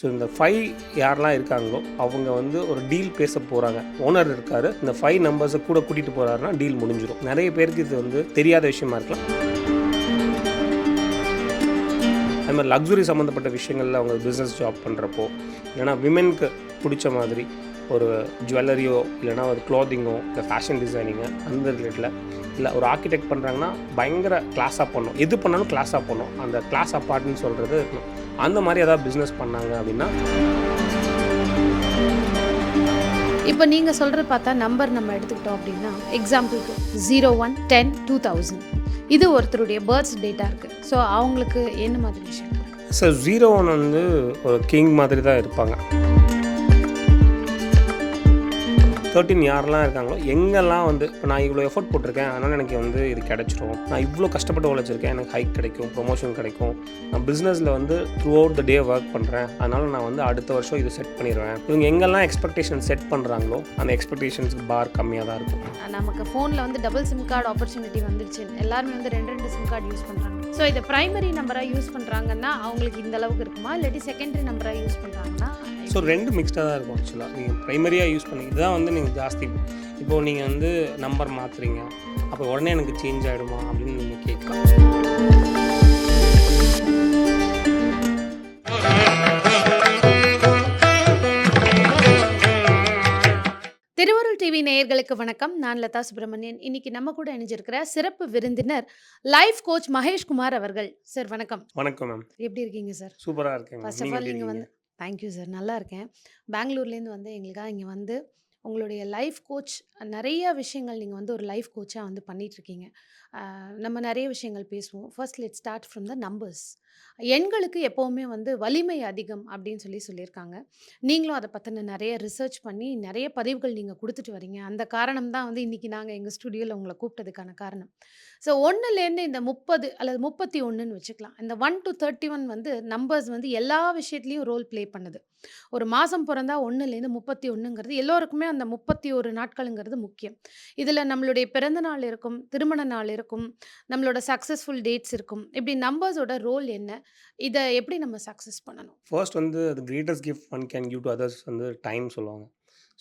So இந்த five யாரெல்லாம் இருக்காங்களோ அவங்க வந்து ஒரு டீல் பேச போகிறாங்க ஓனர் இருக்காரு. இந்த ஃபைவ் நம்பர்ஸை கூட கூட்டிகிட்டு போகிறாருன்னா டீல் முடிஞ்சிடும் நிறைய பேருக்கு இது வந்து தெரியாத விஷயமா இருக்கலாம். அது மாதிரி லக்ஸுரி சம்மந்தப்பட்ட விஷயங்களில் அவங்க பிஸ்னஸ் ஜாப் பண்ணுறப்போ இல்லைனா விமென்க்கு பிடிச்ச மாதிரி ஒரு ஜுவல்லரியோ இல்லைனா ஒரு க்ளாத்திங்கோ இல்லை ஃபேஷன் டிசைனிங்கு அந்த ரிலேட்டில் இல்லை ஒரு ஆர்கிடெக்ட் பண்ணுறாங்கன்னா பயங்கர கிளாஸாக பண்ணும் எது பண்ணாலும் கிளாஸாக பண்ணும் அந்த கிளாஸ் அப்பார்ட்னு சொல்கிறது இருக்கணும். அந்த மாதிரி ஏதாவது பிஸ்னஸ் பண்ணாங்க அப்படின்னா இப்போ நீங்கள் சொல்கிறது பார்த்தா நம்பர் நம்ம எடுத்துக்கிட்டோம் அப்படின்னா எக்ஸாம்பிளுக்கு zero one ten two thousand இது ஒருத்தருடைய பர்த்ஸ் டேட்டாக இருக்குது ஸோ அவங்களுக்கு என்ன மாதிரி விஷயம்? சார் ஜீரோ ஒன் வந்து ஒரு கிங் மாதிரி தான் இருப்பாங்க. தேர்ட்டின் யாரெல்லாம் இருக்காங்களோ எங்கெல்லாம் வந்து இப்போ நான் இவ்வளோ எஃபோர்ட் போட்டிருக்கேன் அதனால் எனக்கு வந்து இது கிடைச்சிரும். நான் இவ்வளோ கஷ்டப்பட்டு உழைச்சிருக்கேன் எனக்கு ஹைக் கிடைக்கும் ப்ரொமோஷன் கிடைக்கும். நான் பிஸ்னஸில் வந்து throughout the day work பண்ணுறேன் அதனால் நான் வந்து அடுத்த வருஷம் இது செட் பண்ணிடுவேன் இவங்க எங்கெல்லாம் எக்ஸ்பெக்டேஷன் செட் பண்ணுறாங்களோ அந்த எக்ஸ்பெக்டேஷன்ஸ்க்கு பார் கம்மியாக தான் இருக்கும். நமக்கு ஃபோனில் வந்து டபுள் சிம் கார்டு ஆப்பர்ச்சுனிட்டி வந்துருச்சு. எல்லாருமே வந்து ரெண்டு ரெண்டு சிம் கார்டு யூஸ் பண்ணுறாங்க ஸோ இதை ப்ரைமரி நம்பராக யூஸ் பண்ணுறாங்கன்னா அவங்களுக்கு இந்த அளவுக்கு இருக்குமா? இல்லாட்டி செகண்டரி நம்பராக யூஸ் பண்ணுறாங்கன்னா ஸோ ரெண்டு மிக்ஸ்டாக தான் இருக்கும் ஆக்சுவலாக நீங்கள் ப்ரைமரியாக யூஸ் பண்ணி இதுதான் வந்து நீங்கள் ஜாஸ்தி. இப்போது நீங்கள் வந்து நம்பர் மாற்றுறீங்க அப்போ உடனே எனக்கு சேஞ்ச் ஆகிடுமா அப்படின்னு நீங்கள் கேட்கலாம். திருவருள் டிவி நேயர்களுக்கு வணக்கம். நான் லதா சுப்பிரமணியன். இன்னைக்கு நம்ம கூட இணைஞ்சிருக்கிற சிறப்பு விருந்தினர் லைஃப் கோச் மகேஷ் குமார் அவர்கள். சார் வணக்கம். வணக்கம் மேம் எப்படி இருக்கீங்க சார் சூப்பராக இருக்கேன் ஃபர்ஸ்ட் ஆஃப் ஆல் நீங்கள் வந்து தேங்க்யூ சார் நல்லா இருக்கேன். பெங்களூர்லேருந்து வந்து எங்களுக்காக இங்கே வந்து உங்களுடைய லைஃப் கோச் நிறைய விஷயங்கள் நீங்கள் வந்து ஒரு லைஃப் கோச்சாக வந்து பண்ணிகிட்ருக்கீங்க நம்ம நிறைய விஷயங்கள் பேசுவோம். First let start from the numbers எண்களுக்கு எப்போவுமே வந்து வலிமை அதிகம் அப்படின்னு சொல்லி சொல்லியிருக்காங்க. நீங்களும் அதை பற்றின நிறைய ரிசர்ச் பண்ணி நிறைய பதிவுகள் நீங்கள் கொடுத்துட்டு வரீங்க. அந்த காரணம் தான் வந்து இன்றைக்கி நாங்கள் எங்கள் ஸ்டுடியோவில் உங்களை கூப்பிட்டதுக்கான காரணம். ஸோ ஒன்றுலேருந்து இந்த முப்பது அல்லது முப்பத்தி ஒன்றுன்னு வச்சுக்கலாம். இந்த ஒன் டு தேர்ட்டி ஒன் வந்து நம்பர்ஸ் வந்து எல்லா விஷயத்துலையும் ரோல் ப்ளே பண்ணுது. ஒரு மாதம் பிறந்தா ஒன்றுலேருந்து முப்பத்தி ஒன்றுங்கிறது எல்லோருக்குமே அந்த முப்பத்தி ஒரு நாட்களுங்கிறது முக்கியம். இதில் நம்மளுடைய பிறந்த நாள் இருக்கும் திருமண நாள் இருக்கும் நம்மளோட சக்ஸஸ்ஃபுல் டேட்ஸ் இருக்கும். இப்படி நம்பர்ஸோட ரோல் என்ன? இதை எப்படி நம்ம சக்ஸஸ் பண்ணணும்? ஃபர்ஸ்ட் வந்து அது greatest gift one can give to others வந்து டைம் சொல்லுவாங்க.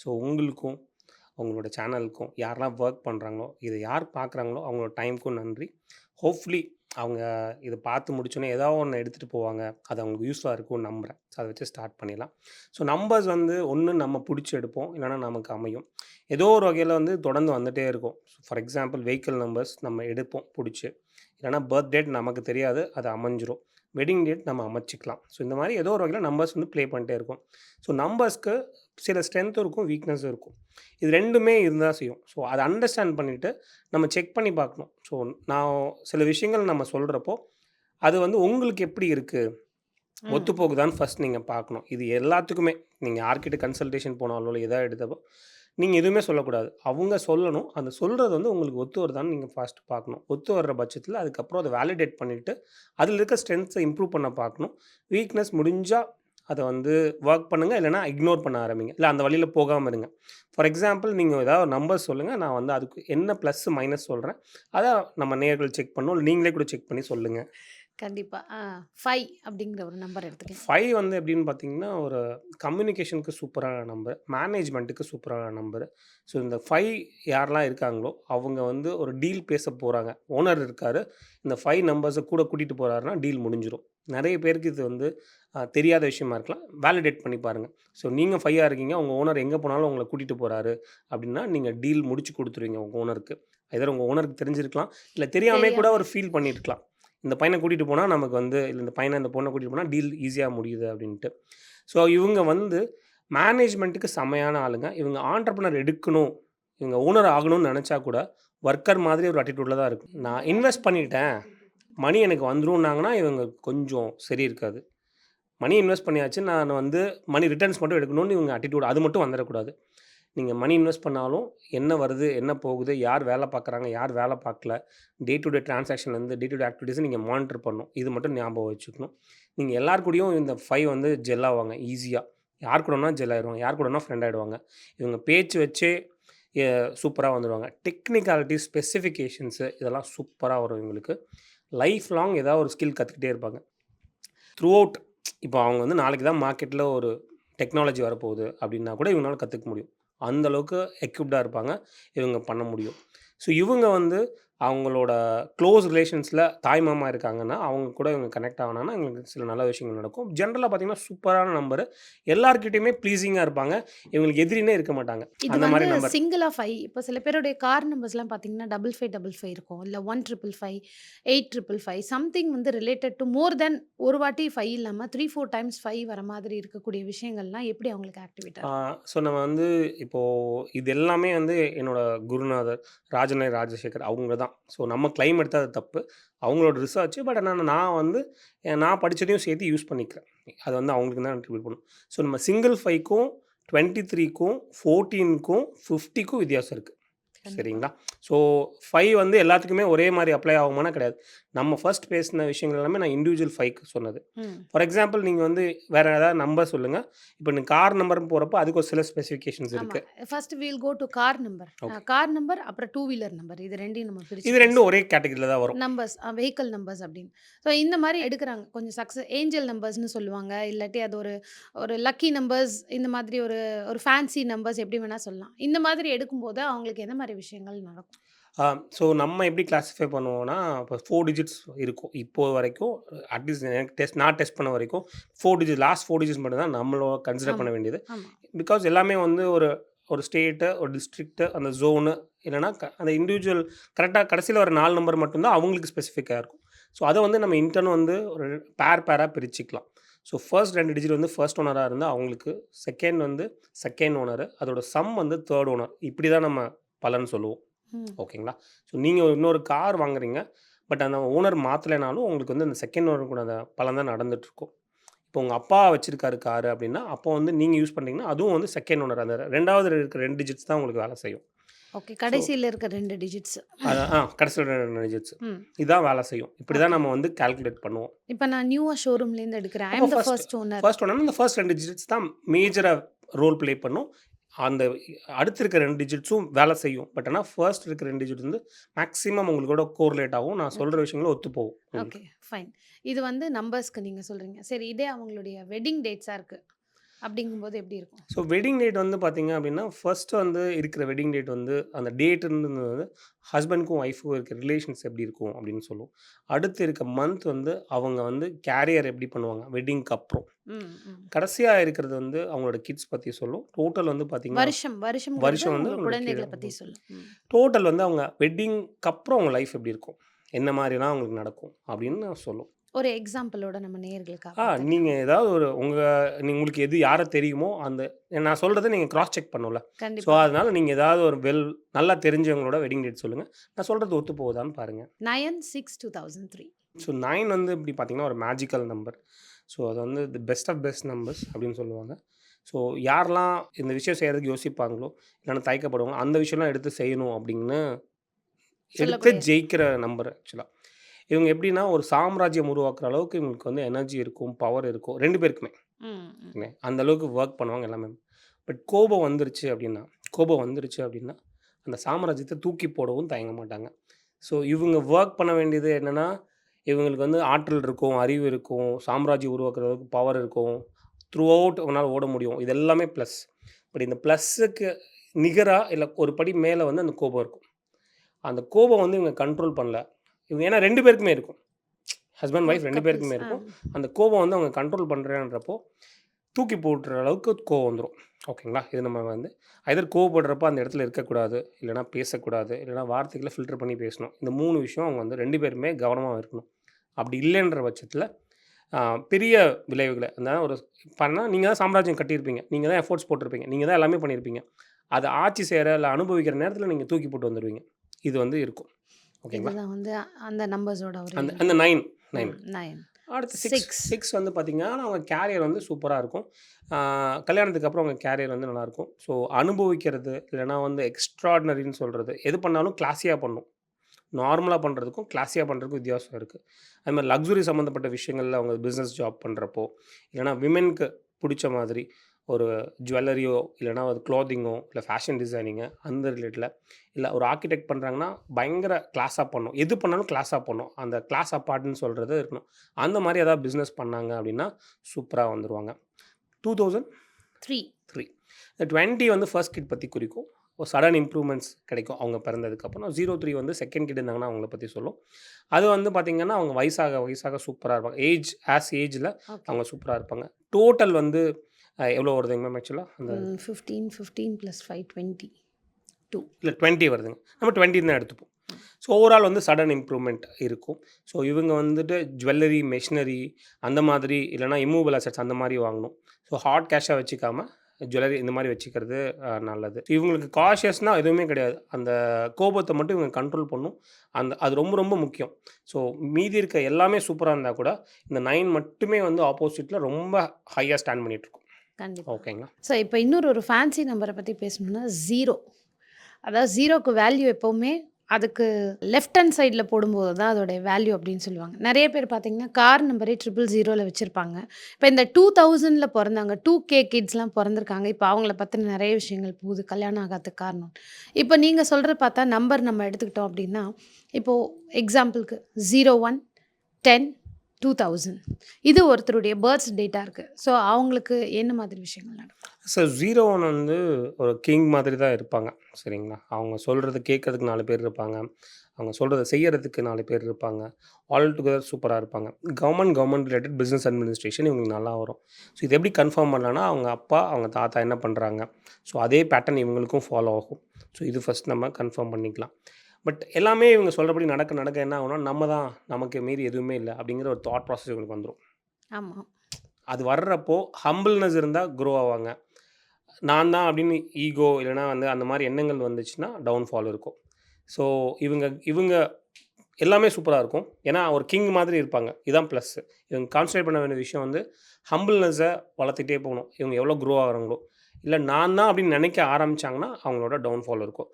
ஸோ உங்களுக்கும் அவங்களோட சேனலுக்கும் யாரெல்லாம் ஒர்க் பண்ணுறாங்களோ இதை யார் பார்க்குறாங்களோ அவங்களோட டைமுக்கும் நன்றி. ஹோப்ஃபுல்லி அவங்க இதை பார்த்து முடிச்சோன்னே ஏதாவது ஒன்று எடுத்துகிட்டு போவாங்க. அது அவங்களுக்கு யூஸ்ஃபுல்லாக இருக்கும்னு நம்புகிறேன் ஸோ அதை வச்சு ஸ்டார்ட் பண்ணிடலாம். ஸோ நம்பர்ஸ் வந்து ஒன்று நம்ம பிடிச்சி எடுப்போம். இல்லைனா நமக்கு அமையும். ஏதோ ஒரு வகையில் வந்து தொடர்ந்து வந்துகிட்டே இருக்கும். ஃபார் எக்ஸாம்பிள் வெஹிக்கிள் நம்பர்ஸ் நம்ம எடுப்போம் பிடிச்சி. இல்லைனா பர்த் டேட் நமக்கு தெரியாது. அது அமைஞ்சிரும். வெட்டிங் டேட் நம்ம அமைச்சிக்கலாம். ஸோ இந்த மாதிரி ஏதோ ஒரு வகையில் நம்பர்ஸ் வந்து ப்ளே பண்ணிட்டே இருக்கும். ஸோ நம்பர்ஸ்க்கு சில ஸ்ட்ரென்த்தும் இருக்கும் வீக்னஸும் இருக்கும். இது ரெண்டுமே இருந்தால் செய்யும். ஸோ அதை அண்டர்ஸ்டாண்ட் பண்ணிவிட்டு நம்ம செக் பண்ணி பார்க்கணும். ஸோ நான் சில விஷயங்கள் நம்ம சொல்கிறப்போ அது வந்து உங்களுக்கு எப்படி இருக்குது ஒத்து போகுதான்னு ஃபஸ்ட் நீங்கள் பார்க்கணும். இது எல்லாத்துக்குமே நீங்கள் யார்கிட்ட கன்சல்டேஷன் போனாலோ இல்லை எதாவது எடுத்தப்போ நீங்கள் எதுவுமே சொல்லக்கூடாது. அவங்க சொல்லணும். அந்த சொல்கிறது வந்து உங்களுக்கு ஒத்து வருதான்னு நீங்கள் ஃபஸ்ட்டு பார்க்கணும். ஒத்து வர்ற பட்சத்தில் அதுக்கப்புறம் அதை வேலிடேட் பண்ணிவிட்டு அதில் இருக்க ஸ்ட்ரென்த்ஸை இம்ப்ரூவ் பண்ண பார்க்கணும். வீக்னஸ் முடிஞ்சால் அதை வந்து ஒர்க் பண்ணுங்கள் இல்லைனா இக்னோர் பண்ண ஆரம்பிங்க. இல்லை அந்த வழியில் போகாமல் இருங்க. ஃபார் எக்ஸாம்பிள் நீங்கள் ஏதாவது நம்பர் சொல்லுங்கள் நான் வந்து அதுக்கு என்ன ப்ளஸ் மைனஸ் சொல்கிறேன் அதை நம்ம நேர்கள் செக் பண்ணோம் இல்லை நீங்களே கூட செக் பண்ணி சொல்லுங்கள் கண்டிப்பாக ஃபைவ் அப்படிங்கிற ஒரு நம்பர் எடுத்துக்கேன் ஃபைவ் வந்து எப்படின்னு பார்த்தீங்கன்னா ஒரு கம்யூனிகேஷனுக்கு சூப்பரான நம்பர் மேனேஜ்மெண்ட்டுக்கு சூப்பரான நம்பர். ஸோ இந்த ஃபைவ் யாரெல்லாம் இருக்காங்களோ அவங்க வந்து ஒரு டீல் பேச போகிறாங்க ஓனர் இருக்கார் இந்த ஃபைவ் நம்பர்ஸை கூட கூட்டிகிட்டு போகிறாருன்னா டீல் முடிஞ்சிடும் நிறைய பேருக்கு இது வந்து தெரியாத விஷயமா இருக்கலாம். வேலிடேட் பண்ணி பாருங்கள் ஸோ நீங்கள் ஃபைவாக இருக்கீங்க உங்கள் ஓனர் எங்கே போனாலும் உங்களை கூட்டிகிட்டு போகிறாரு அப்படின்னா நீங்கள் டீல் முடிச்சு கொடுத்துருவீங்க உங்கள் ஓனருக்கு. இதர் உங்கள் ஓனருக்கு தெரிஞ்சிருக்கலாம். இல்லை தெரியாமே கூட ஒரு ஃபீல் பண்ணியிருக்கலாம் இந்த பையனை கூட்டிகிட்டு போனால் நமக்கு வந்து இல்லை இந்த பையனை இந்த பொண்ணை கூட்டிகிட்டு போனால் டீல் ஈஸியாக முடியுது அப்படின்ட்டு. ஸோ இவங்க வந்து மேனேஜ்மெண்ட்டுக்கு செமையான ஆளுங்க. இவங்க ஆண்டர்பனர் எடுக்கணும். இவங்க ஓனர் ஆகணும்னு நினச்சா கூட ஒர்க்கர் மாதிரி ஒரு அட்டிடியூடில் தான் இருக்கும். நான் இன்வெஸ்ட் பண்ணிட்டேன். மணி எனக்கு வந்துரும்னாங்கன்னா இவங்க கொஞ்சம் சரி இருக்காது. மணி இன்வெஸ்ட் பண்ணியாச்சு. நான் வந்து மணி ரிட்டர்ன்ஸ் மட்டும் எடுக்கணும்னு இவங்க அட்டிடியூட் அது மட்டும் வந்துடக்கூடாது நீங்கள் மணி இன்வெஸ்ட் பண்ணாலும் என்ன வருது என்ன போகுது யார் வேலை பார்க்குறாங்க யார் வேலை பார்க்கல டே டு டே டிரான்சாக்ஷன்லேருந்து டே டு டே ஆக்டிவிட்டீஸை நீங்கள் மானிட்டர் பண்ணணும். இது மட்டும் ஞாபகம் வச்சுக்கணும். நீங்கள் எல்லார் கூடயும் இந்த ஃபைவ் வந்து ஜெல் ஆவாங்க ஈஸியாக யார் கூடனா ஜெல் ஆயிடுவாங்க யார் கூடனா ஃப்ரெண்ட் ஆகிடுவாங்க இவங்க பேச்சு வச்சே சூப்பராக வந்துடுவாங்க டெக்னிக்காலிட்டி ஸ்பெசிஃபிகேஷன்ஸு இதெல்லாம் சூப்பராக வரும் இவங்களுக்கு. லைஃப் லாங் ஏதாவது ஒரு ஸ்கில் கற்றுக்கிட்டே இருப்பாங்க. த்ரூ அவுட் இப்போ அவங்க வந்து நாளைக்கு தான் மார்க்கெட்டில் ஒரு டெக்னாலஜி வரப்போகுது அப்படின்னா கூட இவங்களால கற்றுக்க முடியும். அந்த அளவுக்கு எக்யூப்டாக இருப்பாங்க. இவங்க பண்ண முடியும். ஸோ இவங்க வந்து அவங்களோட க்ளோஸ் ரிலேஷன்ஸில் தாய் மாமா இருக்காங்கன்னா அவங்க கூட இவங்க கனெக்ட் ஆகினாங்கன்னா எங்களுக்கு சில நல்ல விஷயங்கள் நடக்கும். ஜென்ரலாக பார்த்தீங்கன்னா சூப்பரான நம்பர் எல்லார்கிட்டையுமே ப்ளீஸிங்காக இருப்பாங்க. இவங்களுக்கு எதிரினே இருக்க மாட்டாங்க. இது அந்த மாதிரி நம்பர் சிங்கிளா ஃபைவ் இப்போ சில பேருடைய கார் நம்பர்ஸ்லாம் பார்த்தீங்கன்னா டபுள் ஃபைவ் டபுள் ஃபைவ் இருக்கும். இல்லை one triple five eight triple five something வந்து ரிலேட்டட் டு மோர் தென் ஒரு வாட்டி ஃபைவ் இல்லாமல் த்ரீ ஃபோர் டைம்ஸ் ஃபைவ் வர மாதிரி இருக்கக்கூடிய விஷயங்கள்லாம் எப்படி அவங்களுக்கு ஆக்டிவேட் ஸோ நம்ம வந்து இப்போது இது எல்லாமே வந்து என்னோட குருநாதர் ராஜனை ராஜசேகர் அவங்க தான் ஸோ நம்ம கிளைம் எடுத்தால் அது தப்பு. அவங்களோட ரிசர்ச் பட் ஆனால் நான் வந்து நான் படித்ததையும் சேர்த்து யூஸ் பண்ணிக்கிறேன். அது வந்து அவங்களுக்கு தான் ட்ரிபியூட் பண்ணும். ஸோ நம்ம சிங்கிள் ஃபைவ்க்கும் டுவெண்ட்டி த்ரீக்கும் ஃபோர்டீனுக்கும் ஃபிஃப்டிக்கும் வித்தியாசம் இருக்குது சரிங்களா? ஸோ ஃபைவ் வந்து எல்லாத்துக்குமே ஒரே மாதிரி அப்ளை ஆகுமானா கிடையாது. நம்ம ஃபர்ஸ்ட் பேசின விஷயங்கள் எல்லாமே நான் இண்டிவிஜுவல் ஃபைவ்க்கு சொன்னது. ஃபார் எக்ஸாம்பிள் நீங்கள் வந்து வேறு ஏதாவது நம்பர் சொல்லுங்கள் இப்போ நீங்கள் கார் நம்பர் போகிறப்போ அதுக்கு ஒரு சில ஸ்பெசிஃபிகேஷன்ஸ் இருக்குது ஆமாம் first we'll go to car number. Car number அப்புறம் டூ வீலர் நம்பர் இது ரெண்டையும் நம்ம பிரிச்சு இது ரெண்டும் ஒரே கேட்டகரியில் தான் வரும். நம்பர்ஸ் வெஹிக்கல் நம்பர்ஸ் அப்படின்னு. ஸோ இந்த மாதிரி எடுக்கிறாங்க. கொஞ்சம் சக்ஸஸ் ஏஞ்சல் நம்பர்ஸ்னு சொல்லுவாங்க. இல்லாட்டி அது ஒரு ஒரு லக்கி நம்பர்ஸ் இந்த மாதிரி ஒரு ஒரு ஃபேன்சி நம்பர்ஸ் எப்படி வேணால் சொல்லலாம். இந்த மாதிரி எடுக்கும்போது அவங்களுக்கு எந்த மாதிரி விஷயங்கள் நடக்கும்? ஸோ நம்ம எப்படி கிளாஸிஃபை பண்ணுவோம்னா இப்போ ஃபோர் டிஜிட்ஸ் இருக்கும். இப்போ வரைக்கும் அட்லீஸ்ட் எனக்கு டெஸ்ட் நான் டெஸ்ட் பண்ண வரைக்கும் four digit last four digits மட்டும் தான் நம்மளோட கன்சிடர் பண்ண. வேண்டியது. பிகாஸ் எல்லாமே வந்து ஒரு ஒரு ஸ்டேட்டு ஒரு டிஸ்ட்ரிக்ட்டு அந்த ஜோனு இல்லைனா அந்த இண்டிவிஜுவல் கரெக்டாக கடைசியில் ஒரு நாலு நம்பர் மட்டும்தான் அவங்களுக்கு ஸ்பெசிஃபிக்காக இருக்கும். ஸோ அதை வந்து நம்ம இன்டர்ன் வந்து ஒரு பேர் பேராக பிரிச்சுக்கலாம். ஸோ ஃபர்ஸ்ட் ரெண்டு டிஜிட் வந்து ஃபர்ஸ்ட் ஓனராக இருந்தால் அவங்களுக்கு செகண்ட் வந்து செகண்ட் ஓனர் அதோட சம் வந்து தேர்ட் ஓனர் இப்படி தான் நம்ம பலன் சொல்லுவோம். ஓகேங்களா? ஸோ நீங்கள் இன்னொரு கார் வாங்குறீங்க. பட் அந்த ஓனர் மாற்றலைனாலும் உங்களுக்கு வந்து அந்த செகண்ட் ஓனர் கூட அந்த பலன் தான் நடந்துட்டுருக்கும். இப்போ உங்கள் அப்பா வச்சிருக்காரு காரு அப்படின்னா அப்போ வந்து நீங்கள் யூஸ் பண்ணுறீங்கன்னா அதுவும் வந்து செகண்ட் ஓனர். அந்த ரெண்டாவது இருக்கிற ரெண்டு டிஜிட்ஸ் தான் உங்களுக்கு வேலை செய்யும். ஓகே கடைசியில் இருக்க ரெண்டு டிஜிட்ஸ் ஆ கடைசியில் ரெண்டு டிஜிட்ஸ் இதுதான் வேலை செய்யும். இப்படி தான் நம்ம வந்து கால்குலேட் பண்ணுவோம். இப்போ நான் நியூவாக ஷோரூம்லேருந்து எடுக்கிறேன். ஃபர்ஸ்ட் ஓனர் ஃபர்ஸ்ட் ஓனர் இந்த ஃபர்ஸ்ட் ரெண்டு டிஜிட்ஸ் தான் மேஜராக ரோல் ப்ளே பண்ணும். அந்த அடுத்து இருக்க ரெண்டு டிஜிட்ஸும் வேலை செய்யும். பட் ஆனால் ஃபர்ஸ்ட் இருக்க ரெண்டு டிஜிட் வந்து மேக்ஸிமம் உங்களோட கோரிலேட் ஆகும். நான் சொல்கிற விஷயங்களும் ஒத்து போகும் உங்களுக்கு. ஓகே ஃபைன் இது வந்து நம்பர்ஸ்க்கு நீங்கள் சொல்கிறீங்க சரி இதே அவங்களுடைய வெட்டிங் டேட்ஸாக இருக்குது அப்படிங்கும்போது எப்படி இருக்கும்? ஸோ வெட்டிங் டேட் வந்து பார்த்தீங்க அப்படின்னா ஃபர்ஸ்ட் வந்து இருக்கிற வெட்டிங் டேட் வந்து அந்த டேட்டுன்றது வந்து ஹஸ்பண்ட்க்கும் ஒய்ஃபுக்கும் இருக்க ரிலேஷன்ஸ் எப்படி இருக்கும் அப்படின்னு சொல்லுவோம். அடுத்து இருக்க மந்த் வந்து அவங்க வந்து கேரியர் எப்படி பண்ணுவாங்க? வெட்டிங்க்கு அப்புறம். கடைசியாக இருக்கிறது வந்து அவங்களோட கிட்ஸ் பற்றி சொல்லும். டோட்டல் வந்து பார்த்தீங்கன்னா வருஷம் வருஷம் வருஷம் வந்து குழந்தைகளை கீழே பற்றி. சொல்லும். டோட்டல் வந்து அவங்க வெட்டிங்க்கு அப்புறம் அவங்க லைஃப் எப்படி இருக்கும்? என்ன மாதிரிலாம் அவங்களுக்கு நடக்கும்? அப்படின்னு நான் சொல்லும். ஒரு எக்ஸாம்பிளோட நம்ம நேயர்களுக்காக ஆ. நீங்கள் ஏதாவது ஒரு உங்கள் உங்களுக்கு எது யாரை தெரியுமோ அந்த நான் சொல்கிறத நீங்கள் கிராஸ் செக் பண்ணும்ல. ஸோ அதனால நீங்கள் ஏதாவது ஒரு வெல் நல்லா தெரிஞ்சவங்களோட வெட்டிங் டேட் சொல்லுங்கள் நான் சொல்கிறது ஒத்து போகுதான்னு பாருங்கள் nine six two thousand three so nine வந்து இப்படி பார்த்தீங்கன்னா ஒரு மேஜிக்கல் நம்பர் ஸோ அது வந்து the best of best numbers அப்படின்னு சொல்லுவாங்க. ஸோ யாரெல்லாம் இந்த விஷயம் செய்கிறதுக்கு யோசிப்பாங்களோ இல்லைன்னா தயக்கப்படுவாங்களோ அந்த விஷயம்லாம் எடுத்து செய்யணும் அப்படின்னு எடுத்து சொல்லக்கூடிய- ஜெயிக்கிற நம்பர் ஆக்சுவலாக இவங்க எப்படின்னா ஒரு சாம்ராஜ்யம் உருவாக்குற அளவுக்கு இவங்களுக்கு வந்து எனர்ஜி இருக்கும் பவர் இருக்கும். ரெண்டு பேருக்குமே. அந்த அளவுக்கு ஒர்க் பண்ணுவாங்க எல்லாமே. பட் கோபம் வந்துருச்சு அப்படின்னா கோபம் வந்துருச்சு அப்படின்னா அந்த சாம்ராஜ்யத்தை தூக்கி போடவும் தயங்க மாட்டாங்க. ஸோ இவங்க ஒர்க் பண்ண வேண்டியது என்னென்னா இவங்களுக்கு வந்து ஆற்றல் இருக்கும் அறிவு இருக்கும் சாம்ராஜ்யம் உருவாக்குற அளவுக்கு பவர் இருக்கும். த்ரூ அவுட் அவனால் ஓட முடியும். இது எல்லாமே ப்ளஸ் பட் இந்த ப்ளஸ்ஸுக்கு நிகராக இல்லை ஒரு படி மேலே வந்து அந்த கோபம் இருக்கும். அந்த கோபம் வந்து இவங்க கண்ட்ரோல் பண்ணல. இவங்க ஏன்னா ரெண்டு பேருக்குமே இருக்கும். ஹஸ்பண்ட் ஒய்ஃப் ரெண்டு பேருக்குமே இருக்கும். அந்த கோபம் வந்து அவங்க கண்ட்ரோல் பண்ணுறேன்றப்போ தூக்கி போட்டுற அளவுக்கு கோவம் வந்துடும் ஓகேங்களா இது நம்ம வந்து ஐதர் கோவப்படுறப்ப அந்த இடத்துல இருக்கக்கூடாது இல்லைனா பேசக்கூடாது இல்லைனா வார்த்தைகளை ஃபில்டர் பண்ணி பேசணும். இந்த மூணு விஷயம் அவங்க வந்து ரெண்டு பேருமே கவனமாக இருக்கணும். அப்படி இல்லைன்ற பட்சத்தில் பெரிய விளைவுகளை அந்த ஒரு பண்ணால் நீங்கள் தான் சாம்ராஜ்யம் கட்டியிருப்பீங்க. நீங்கள் தான் எஃபோர்ட்ஸ் போட்டிருப்பீங்க. நீங்கள் தான் எல்லாமே பண்ணியிருப்பீங்க. அதை ஆட்சி செய்கிற இல்லை அனுபவிக்கிற நேரத்தில் நீங்கள் தூக்கி போட்டு வந்துடுவீங்க இது வந்து இருக்கும். ஓகேங்களா? இதுதான் வந்து அந்த நம்பர்ஸோட ஒரு அந்த அந்த நைன் நைன் நயன் அடுத்து சிக்ஸ். சிக்ஸ் வந்து பார்த்தீங்கன்னா அவங்க கேரியர் வந்து சூப்பராக இருக்கும். கல்யாணத்துக்கு அப்புறம் அவங்க கேரியர் வந்து நல்லாயிருக்கும் ஸோ அனுபவிக்கிறது இல்லைனா வந்து எக்ஸ்ட்ராடினரின்னு சொல்கிறது எது பண்ணாலும் கிளாஸியாக பண்ணும். நார்மலாக பண்ணுறதுக்கும் கிளாஸியாக பண்ணுறதுக்கும் வித்தியாசம் இருக்குது அது மாதிரி லக்ஸுரி சம்மந்தப்பட்ட விஷயங்களில் அவங்க பிஸ்னஸ் ஜாப் பண்ணுறப்போ இல்லைனா விமென்க்கு பிடிச்ச மாதிரி ஒரு ஜுவல்லரியோ இல்லைனா ஒரு க்ளாத்திங்கோ இல்லை ஃபேஷன் டிசைனிங்கு அந்த ரிலேட்டடில் இல்லை ஒரு ஆர்கிடெக்ட் பண்ணுறாங்கன்னா பயங்கர கிளாஸாக பண்ணும். எது பண்ணாலும் கிளாஸாக பண்ணும். அந்த கிளாஸ் அப்பார்ட்னு சொல்கிறது இருக்கணும். அந்த மாதிரி ஏதாவது பிஸ்னஸ் பண்ணாங்க அப்படின்னா சூப்பராக வந்துடுவாங்க டூ தௌசண்ட் த்ரீ த்ரீ இந்த டுவெண்ட்டி வந்து ஃபர்ஸ்ட் கிட் பற்றி குறிக்கும். ஒரு சடன் இம்ப்ரூவ்மெண்ட்ஸ் கிடைக்கும் அவங்க பிறந்ததுக்கப்புறம் ஜீரோ த்ரீ வந்து செகண்ட் கிட் இருந்தாங்கன்னா அவங்கள பற்றி சொல்லும். அது வந்து பார்த்திங்கன்னா அவங்க வயசாக வயசாக சூப்பராக இருப்பாங்க. ஏஜ் ஆஸ் ஏஜில் அவங்க சூப்பராக இருப்பாங்க. டோட்டல் வந்து எவ்வளோ வருதுங்க மேம் ஆக்சுவலாக அந்த fifteen fifteen plus five twenty two இல்லை டுவெண்ட்டி வருதுங்க. நம்ம டுவெண்ட்டி தான் எடுத்துப்போம். ஸோ ஓவரால் வந்து சடன் இம்ப்ரூவ்மெண்ட் இருக்கும். ஸோ இவங்க வந்துட்டு ஜுவல்லரி மெஷினரி அந்த மாதிரி இல்லைனா இம்மூவபிள் அசட்ஸ் அந்த மாதிரி வாங்கணும். ஸோ ஹாட் கேஷாக வச்சுக்காம ஜுவல்லரி இந்த மாதிரி வச்சுக்கிறது நல்லது. இவங்களுக்கு காஷியஸ்னால் எதுவுமே கிடையாது. அந்த கோபத்தை மட்டும் இவங்க கண்ட்ரோல் பண்ணும். அந்த அது ரொம்ப ரொம்ப முக்கியம். ஸோ மீதி இருக்க எல்லாமே சூப்பராக இருந்தால் கூட இந்த நைன் மட்டுமே வந்து ஆப்போசிட்டில் ரொம்ப ஹையாக ஸ்டாண்ட் பண்ணிட்டு இருக்கும். கண்டிப்பாக ஓகேங்களா? ஸோ இப்போ இன்னொரு ஒரு ஃபேன்சி நம்பரை பற்றி பேசணும்னா ஜீரோ அதாவது ஜீரோக்கு வேல்யூ எப்போவுமே அதுக்கு லெஃப்ட் ஹேண்ட் சைடில் போடும்போது தான் அதோடைய வேல்யூ அப்படின்னு சொல்லுவாங்க. நிறைய பேர் பார்த்தீங்கன்னா கார் நம்பரே ட்ரிபிள் ஜீரோவில் வச்சுருப்பாங்க. இப்போ இந்த டூ தௌசண்டில் பிறந்தாங்க டூ கே கிட்ஸ்லாம் பிறந்திருக்காங்க. இப்போ அவங்கள பற்றின நிறைய விஷயங்கள் போகுது. கல்யாணம் ஆகாததுக்கு காரணம். இப்போ நீங்கள் சொல்கிறது பார்த்தா நம்பர் நம்ம எடுத்துக்கிட்டோம் அப்படின்னா இப்போது எக்ஸாம்பிளுக்கு zero one ten two thousand இது ஒருத்தருடைய பர்த்ஸ் டேட்டாக இருக்குது ஸோ அவங்களுக்கு என்ன மாதிரி விஷயங்கள் நடக்கும்? சார் ஜீரோ ஒன் வந்து ஒரு கிங் மாதிரி தான் இருப்பாங்க. சரிங்களா? அவங்க சொல்கிறது கேட்கறதுக்கு நாலு பேர் இருப்பாங்க. அவங்க சொல்கிறத செய்கிறதுக்கு நாலு பேர் இருப்பாங்க. ஆல் டுகெதர் சூப்பராக இருப்பாங்க. Government government related business administration இவங்களுக்கு நல்லா வரும். ஸோ இது எப்படி கன்ஃபார்ம் பண்ணலான்னா அவங்க அப்பா அவங்க தாத்தா என்ன பண்ணுறாங்க ஸோ அதே பேட்டர்ன் இவங்களுக்கும் ஃபாலோ ஆகும். ஸோ இது ஃபஸ்ட் நம்ம கன்ஃபார்ம் பண்ணிக்கலாம். பட் எல்லாமே இவங்க சொல்கிறபடி நடக்க நடக்க என்ன ஆகும்னா நம்ம தான் நமக்கு மீறி எதுவுமே இல்லை அப்படிங்கிற ஒரு தாட் ப்ராசஸ் இவங்களுக்கு வந்துடும் ஆமாம் அது வர்றப்போ ஹம்பிள்னஸ் இருந்தால் க்ரோ ஆவாங்க. நான் தான் அப்படின்னு ஈகோ இல்லைனா வந்து அந்த மாதிரி எண்ணங்கள் வந்துச்சுன்னா டவுன்ஃபால் இருக்கும். ஸோ இவங்க இவங்க எல்லாமே சூப்பராக இருக்கும். ஏன்னா ஒரு கிங் மாதிரி இருப்பாங்க. இதுதான் ப்ளஸ் இவங்க கான்சன்ட்ரேட் பண்ண வேண்டிய விஷயம் வந்து ஹம்பிள்னஸை வளர்த்துட்டே போகணும். இவங்க எவ்வளோ க்ரோ ஆகிறாங்களோ. இல்லை நான் தான் அப்படின்னு நினைக்க ஆரம்பிச்சாங்கன்னா அவங்களோட டவுன்ஃபால் இருக்கும்.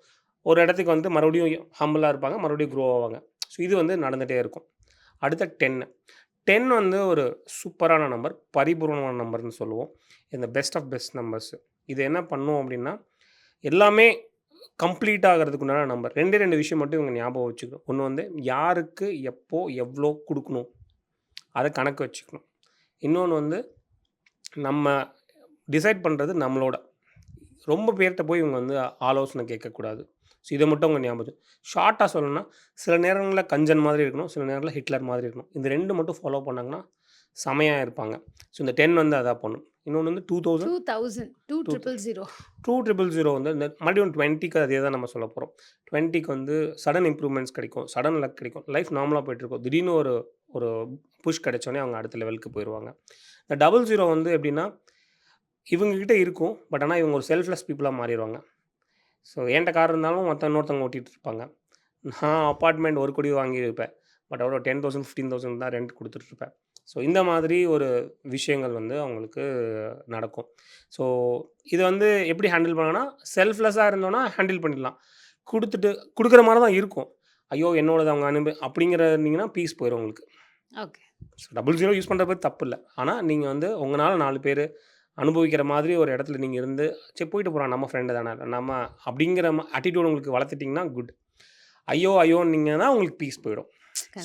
ஒரு இடத்துக்கு வந்து மறுபடியும் ஹம்பிளாக இருப்பாங்க மறுபடியும் க்ரோ ஆவாங்க. ஸோ இது வந்து நடந்துகிட்டே இருக்கும். அடுத்த டென்னு டென் வந்து ஒரு சூப்பரான நம்பர் பரிபூர்ணமான நம்பர்னு சொல்லுவோம். இந்த பெஸ்ட் ஆஃப் பெஸ்ட் நம்பர்ஸ் இது என்ன பண்ணும் அப்படின்னா எல்லாமே கம்ப்ளீட் ஆகிறதுக்கு உண்டான நம்பர் ரெண்டே ரெண்டு விஷயம் மட்டும் இவங்க ஞாபகம் வச்சுக்கணும். ஒன்று வந்து யாருக்கு எப்போ எவ்வளோ கொடுக்கணும்? அதை கணக்கு வச்சுக்கணும். இன்னொன்று வந்து நம்ம டிசைட் பண்ணுறது நம்மளோட. ரொம்ப பேர்கிட்ட போய் இவங்க வந்து ஆலோசனை கேட்கக்கூடாது. ஸோ இதை மட்டும் அவங்க ஞாபகம் ஷார்ட்டாக சொல்லணும்னா சில நேரங்களில் கஞ்சன் மாதிரி இருக்கணும் சில நேரங்களில் ஹிட்லர் மாதிரி இருக்கணும். இந்த ரெண்டு மட்டும் ஃபாலோ பண்ணாங்கன்னா செமையாக இருப்பாங்க. ஸோ இந்த டென் வந்து அதான் பண்ணும். இன்னொன்று வந்து two thousand two thousand two triple zero two triple zero வந்து இந்த மறுபடியும் டுவெண்ட்டிக்கு அதே தான் நம்ம சொல்ல போகிறோம் டுவெண்ட்டிக்கு வந்து சடன் இம்ப்ரூவ்மெண்ட்ஸ் கிடைக்கும் சடன் லக் கிடைக்கும். லைஃப் நார்மலாக போயிட்டுருக்கும். திடீர்னு ஒரு ஒரு புஷ் கிடைச்சோன்னே அவங்க அடுத்த லெவலுக்கு போயிடுவாங்க இந்த டபுள் ஜீரோ வந்து எப்படின்னா இவங்ககிட்ட இருக்கும் பட் ஆனால் இவங்க ஒரு செல்ஃப்லெஸ் பீப்புளாக மாறிடுவாங்க. ஸோ என்கிட்ட கார் இருந்தாலும் மற்ற இன்னொருத்தவங்க ஓட்டிகிட்டு இருப்பாங்க. நான் அப்பார்ட்மெண்ட் ஒரு கோடி வாங்கியிருப்பேன். பட் அவ்வளோ டென் தௌசண்ட் ஃபிஃப்டீன் தௌசண்ட் தான் ரெண்ட் கொடுத்துட்ருப்பேன். ஸோ இந்த மாதிரி ஒரு விஷயங்கள் வந்து அவங்களுக்கு நடக்கும். ஸோ இது வந்து எப்படி ஹேண்டில் பண்ணலாம்னா செல்ஃப்லெஸ்ஸாக இருந்தோன்னா ஹேண்டில் பண்ணிடலாம். கொடுத்துட்டு கொடுக்குற மாதிரி தான் இருக்கும். ஐயோ என்னோடது அவங்க அனுப்பி அப்படிங்கிற இருந்தீங்கன்னா பீஸ் போயிடும் உங்களுக்கு. Okay so double zero use பண்ணுறது தப்பு இல்லை. ஆனால் நீங்கள் வந்து உங்களால் நாலு பேர் அனுபவிக்கிற மாதிரி ஒரு இடத்துல நீங்கள் இருந்து சரி போயிட்டு போகிறான் நம்ம ஃப்ரெண்டு தானே. நம்ம அப்படிங்கிற அட்டிடியூட் உங்களுக்கு வளர்த்துட்டிங்கன்னா குட் ஐயோ ஐயோன்னீங்கன்னா உங்களுக்கு பீஸ் போயிடும்.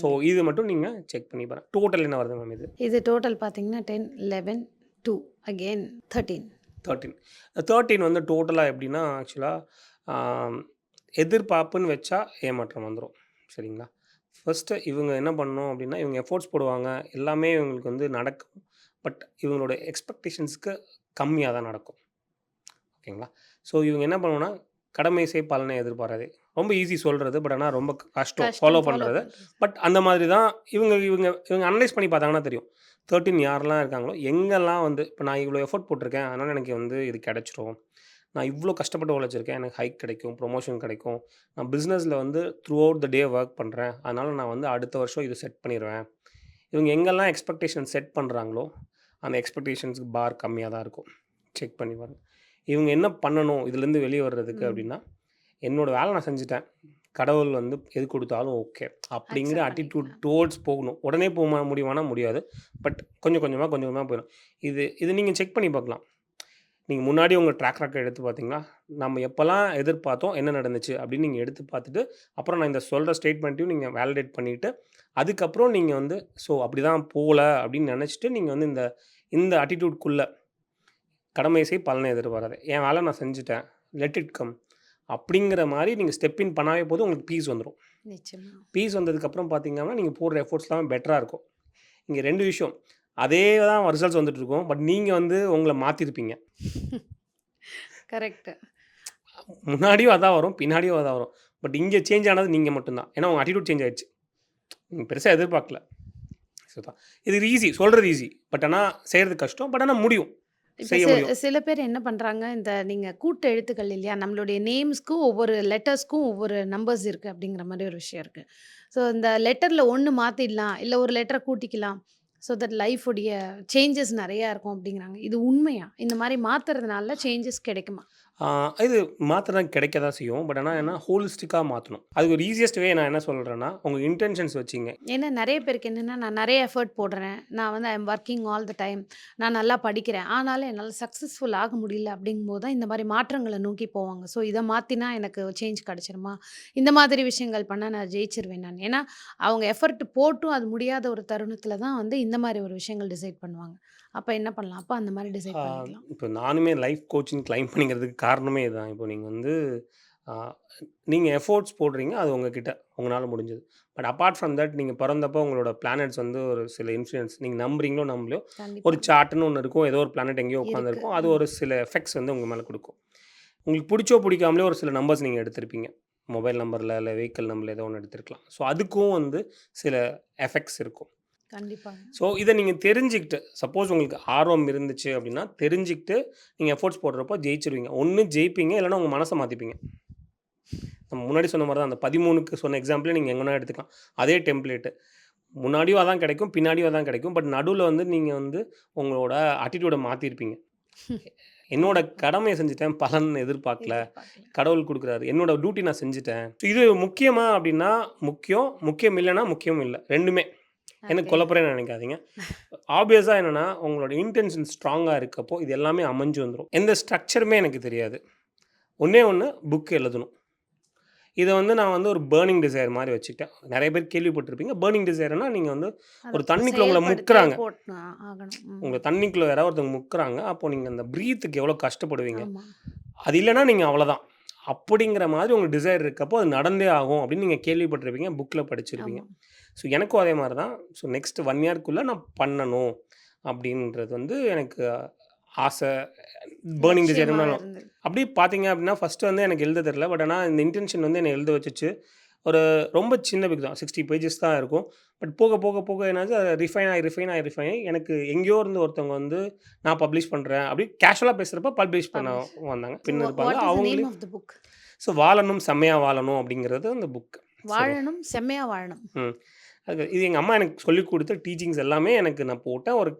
ஸோ இது மட்டும் நீங்கள் செக் பண்ணி பாருங்க. டோட்டல் என்ன வருது மேம் இது? இது டோட்டல் பார்த்தீங்கன்னா ten eleven two again thirteen thirteen thirteen வந்து டோட்டலாக எப்படின்னா ஆக்சுவலாக எதிர்பார்ப்புன்னு வச்சா ஏமாற்றம் வந்துடும் சரிங்களா? ஃபஸ்ட்டு இவங்க என்ன பண்ணணும் அப்படின்னா இவங்க எஃபோர்ட்ஸ் போடுவாங்க. எல்லாமே இவங்களுக்கு வந்து நடக்கும். பட் இவங்களோட எக்ஸ்பெக்டேஷன்ஸ்க்கு கம்மியாக தான் நடக்கும். ஓகேங்களா? ஸோ இவங்க என்ன பண்ணுவோன்னா கடமை செய் பலனை எதிர்பாராது. ரொம்ப ஈஸி சொல்கிறது பட் ஆனால் ரொம்ப கஷ்டம். ஃபாலோ பண்ணுறது பட் அந்த மாதிரி தான் இவங்க இவங்க இவங்க அனலைஸ் பண்ணி பார்த்தாங்கன்னா தெரியும். தேர்ட்டின் யாரெல்லாம் இருக்காங்களோ எங்கெல்லாம் வந்து இப்போ நான் இவ்வளோ எஃபோர்ட் போட்டிருக்கேன் அதனால் எனக்கு வந்து இது கிடச்சிரும். நான் இவ்வளோ கஷ்டப்பட்டு உழைச்சிருக்கேன் எனக்கு ஹைக் கிடைக்கும் ப்ரொமோஷன் கிடைக்கும். நான் பிஸ்னஸில் வந்து throughout the day work பண்ணுறேன் அதனால் நான் வந்து அடுத்த வருஷம் இது செட் பண்ணிடுவேன் இவங்க எங்கெல்லாம் எக்ஸ்பெக்டேஷன் செட் பண்ணுறாங்களோ அந்த எக்ஸ்பெக்டேஷன்ஸ்க்கு பார் கம்மியாக தான் இருக்கும். செக் பண்ணி பாருங்க. இவங்க என்ன பண்ணணும்? இதுலேருந்து வெளியே வர்றதுக்கு. அப்படின்னா என்னோட வேலை நான் செஞ்சுட்டேன். கடவுள் வந்து எது கொடுத்தாலும் ஓகே அப்படிங்கிற அட்டிடியூட். டுவோர்ட்ஸ் போகணும். உடனே போக முடியுமானா முடியாது. பட் கொஞ்சம் கொஞ்சமாக கொஞ்சம் கொஞ்சமாக போயிடும். இது இது நீங்கள் செக் பண்ணி பார்க்கலாம். நீங்கள் முன்னாடி உங்கள் ட்ராக் ரெக்கார்ட் எடுத்து பார்த்தீங்கன்னா நம்ம எப்போல்லாம் எதிர்பார்த்தோம் என்ன நடந்துச்சு அப்படின்னு நீங்கள் எடுத்து பார்த்துட்டு அப்புறம் நான் இந்த சொல்கிற ஸ்டேட்மெண்ட்டையும் நீங்கள் வேலிடேட் பண்ணிவிட்டு அதுக்கப்புறம் நீங்கள் வந்து ஸோ அப்படி தான் போகல அப்படின்னு நினச்சிட்டு நீங்கள் வந்து இந்த இந்த அட்டிடியூட்குள்ளே கடமை செய் பலனை எதிர்பாராது. என் வேலை நான் செஞ்சுட்டேன். லெட் இட் கம் அப்படிங்கிற மாதிரி நீங்கள் ஸ்டெப் இன் பண்ணாவே போதும் உங்களுக்கு பீஸ் வந்துடும் பீஸ் வந்ததுக்கப்புறம் பார்த்தீங்கன்னா நீங்கள் போடுற எஃபோர்ட்ஸ்லாம் பெட்டராக இருக்கும். இங்கே ரெண்டு விஷயம். அதே தான் ரிசல்ட்ஸ் வந்துட்டு இருக்கும். பட் நீங்கள் வந்து உங்களை மாற்றிருப்பீங்க கரெக்ட் முன்னாடியும் அதான் வரும் பின்னாடியும் அதான் வரும். பட் இங்கே சேஞ்ச் ஆனது நீங்கள் மட்டும்தான். ஏன்னா உங்கள் attitude சேஞ்ச் ஆயிடுச்சு. பெருசாக எதிர்பார்க்கல. ஸோ தான் இது ஈஸி சொல்கிறது ஈஸி பட் ஆனால் செய்கிறது கஷ்டம். பட் ஆனால் முடியும். சில பேர் என்ன பண்றாங்க இந்த நீங்க கூட்டு எழுத்துக்கள் இல்லையா நம்மளுடைய நேம்ஸ்க்கும் ஒவ்வொரு லெட்டர்ஸ்க்கும் ஒவ்வொரு நம்பர்ஸ் இருக்கு அப்படிங்கிற மாதிரி ஒரு விஷயம் இருக்கு. ஸோ இந்த லெட்டர்ல ஒன்று மாத்திடலாம் இல்லை ஒரு லெட்டரை கூட்டிக்கலாம் ஸோ தட் லைஃப் உடைய சேஞ்சஸ் நிறையா இருக்கும் அப்படிங்கிறாங்க. இது உண்மையா? இந்த மாதிரி மாத்துறதுனால சேஞ்சஸ் கிடைக்குமா? இது மாத்திரம் கிடைக்க தான் செய்யும். பட் ஆனால் என்ன ஹோலிஸ்டிக்காக மாற்றணும் அதுக்கு ஒரு ஈஸியஸ்ட் வே நான் என்ன சொல்கிறேன்னா உங்கள் இன்டென்ஷன்ஸ் வச்சிங்க. ஏன்னா நிறைய பேருக்கு என்னென்னா நான் நிறைய எஃபர்ட் போடுறேன். நான் வந்து I'm working all the time நான் நல்லா படிக்கிறேன். ஆனாலும் என்னால் சக்ஸஸ்ஃபுல் ஆக முடியல அப்படிங்கும்போது தான் இந்த மாதிரி மாற்றங்களை நோக்கி போவாங்க. ஸோ இதை மாற்றினா எனக்கு சேஞ்ச் கிடச்சிருமா? இந்த மாதிரி விஷயங்கள் பண்ணால் நான் ஜெயிச்சிருவேன் நான். ஏன்னா அவங்க எஃபர்ட் போட்டும் அது முடியாத ஒரு தருணத்தில் தான் வந்து இந்த மாதிரி ஒரு விஷயங்கள் டிசைட் பண்ணுவாங்க. அப்போ என்ன பண்ணலாம்? அப்போ அந்த மாதிரி டிசைட் பண்ணிக்கலாம். இப்போ நானுமே லைஃப் கோச்சிங் கிளைம் பண்ணிக்கிறதுக்கு காரணமே இதுதான் இப்போ நீங்கள் வந்து நீங்கள் எஃபோர்ட்ஸ் போடுறீங்க அது உங்ககிட்ட. உங்களால் முடிஞ்சது. பட் அப்பார்ட் ஃப்ரம் தட் நீங்கள் பிறந்தப்போ உங்களோட பிளானட்ஸ் வந்து ஒரு சில இன்ஃப்ளூயன்ஸ் நீங்கள் நம்புறீங்களோ நம்பலையோ ஒரு சார்ட்னு ஒன்று இருக்கும். ஏதோ ஒரு பிளானட் எங்கேயோ உட்காந்துருக்கும் அது. ஒரு சில எஃபெக்ட்ஸ் வந்து உங்கள் மேலே கொடுக்கும். உங்களுக்கு பிடிச்சோ பிடிக்காமலே ஒரு சில நம்பர்ஸ் நீங்கள் எடுத்திருப்பீங்க. மொபைல் நம்பரில் இல்லை வெஹிக்கிள் நம்பரில் ஏதோ ஒன்று எடுத்திருக்கலாம். ஸோ அதுக்கும் வந்து சில எஃபெக்ட்ஸ் இருக்கும். கண்டிப்பாக ஸோ இதை நீங்கள் தெரிஞ்சுக்கிட்டு சப்போஸ் உங்களுக்கு ஆர்வம் இருந்துச்சு அப்படின்னா தெரிஞ்சுக்கிட்டு நீங்கள் எஃபோர்ட்ஸ் போடுறப்போ ஜெயிச்சிருவீங்க. ஒன்று ஜெயிப்பீங்க இல்லைன்னா உங்கள் மனசை மாற்றிப்பீங்க நம்ம முன்னாடி சொன்ன மாதிரி தான் அந்த பதிமூணுக்கு சொன்ன எக்ஸாம்பிளே நீங்கள் எங்கன்னா எடுத்துக்கலாம். அதே டெம்ப்ளேட்டு முன்னாடியும் அதான் கிடைக்கும் பின்னாடியும் அதான் கிடைக்கும் பட் நடுவில் வந்து நீங்கள் வந்து உங்களோட அட்டிடியூடை மாற்றிருப்பீங்க என்னோட கடமையை செஞ்சுட்டேன் பலன் எதிர்பார்க்கல. கடவுள் கொடுக்குறாரு. என்னோட டியூட்டி நான் செஞ்சுட்டேன். இது முக்கியமா அப்படின்னா முக்கியம் முக்கியம் இல்லைன்னா முக்கியம் இல்லை. ரெண்டுமே. எனக்கு ஓகே குழப்பறேன்னு நினைக்காதீங்க. ஆப்வியஸாக என்னென்னா உங்களோட இன்டென்ஷன் ஸ்ட்ராங்காக இருக்கப்போ இது எல்லாமே அமைஞ்சு வந்துடும் எந்த ஸ்ட்ரக்சருமே எனக்கு தெரியாது. ஒன்றே ஒன்று புக் எழுதணும். இதை வந்து நான் வந்து ஒரு பேர்னிங் டிசைர் மாதிரி வச்சுக்கிட்டேன். நிறைய பேர் கேள்விப்பட்டிருப்பீங்க. பேர்னிங் டிசைர்னா நீங்கள் வந்து ஒரு தண்ணிக்குள்ள உங்களை முக்குறாங்க. உங்களை தண்ணிக்குள்ளே யாராவது ஒருத்தவங்க முக்குறாங்க. அப்போ நீங்கள் அந்த ப்ரீத்துக்கு எவ்வளோ கஷ்டப்படுவீங்க? அது இல்லைன்னா நீங்கள் அவ்வளோதான் அப்படிங்கிற மாதிரி உங்களுக்கு டிசைர் இருக்கப்போ அது நடந்தே ஆகும் அப்படின்னு நீங்கள் கேள்விப்பட்டிருப்பீங்க புக்கில் படிச்சிருப்பீங்க. ஸோ எனக்கும் அதே மாதிரி தான் ஸோ நெக்ஸ்ட் ஒன் இயர்க்குள்ளே நான் பண்ணணும் அப்படின்றது வந்து எனக்கு ஆசை. பேர்னிங் டிசைர் அப்படி பார்த்தீங்க அப்படின்னா ஃபஸ்ட்டு வந்து எனக்கு எழுத தெரில பட் ஆனால் இந்த இன்டென்ஷன் வந்து என்னை எழுத வச்சுச்சு. ஒரு ரொம்ப சின்ன பிக் தான். சிக்ஸ்டி பேஜஸ் தான் இருக்கும். பட் போக போக போக என்னாச்சு? அது ரிஃபைன் ஆகி ரிஃபைன் ஆகி ரிஃபைன் ஆகி எனக்கு எங்கேயோ இருந்து ஒருத்தவங்க வந்து நான் பப்ளிஷ் பண்ணுறேன் அப்படி கேஷுவலாக பேசுகிறப்ப பப்ளிஷ் பண்ண. வந்தாங்க. So, பின் wha- இருப்பாங்க. what is the அவங்களே name of the book? So வாழணும் செம்மையாக வாழணும் அப்படிங்கிறது அந்த புக் வாழணும் செம்மையா வாழணும். ம். அது இது எங்கள் அம்மா எனக்கு சொல்லிக் கொடுத்த டீச்சிங்ஸ் எல்லாமே எனக்கு நான் போட்டேன் ஒரு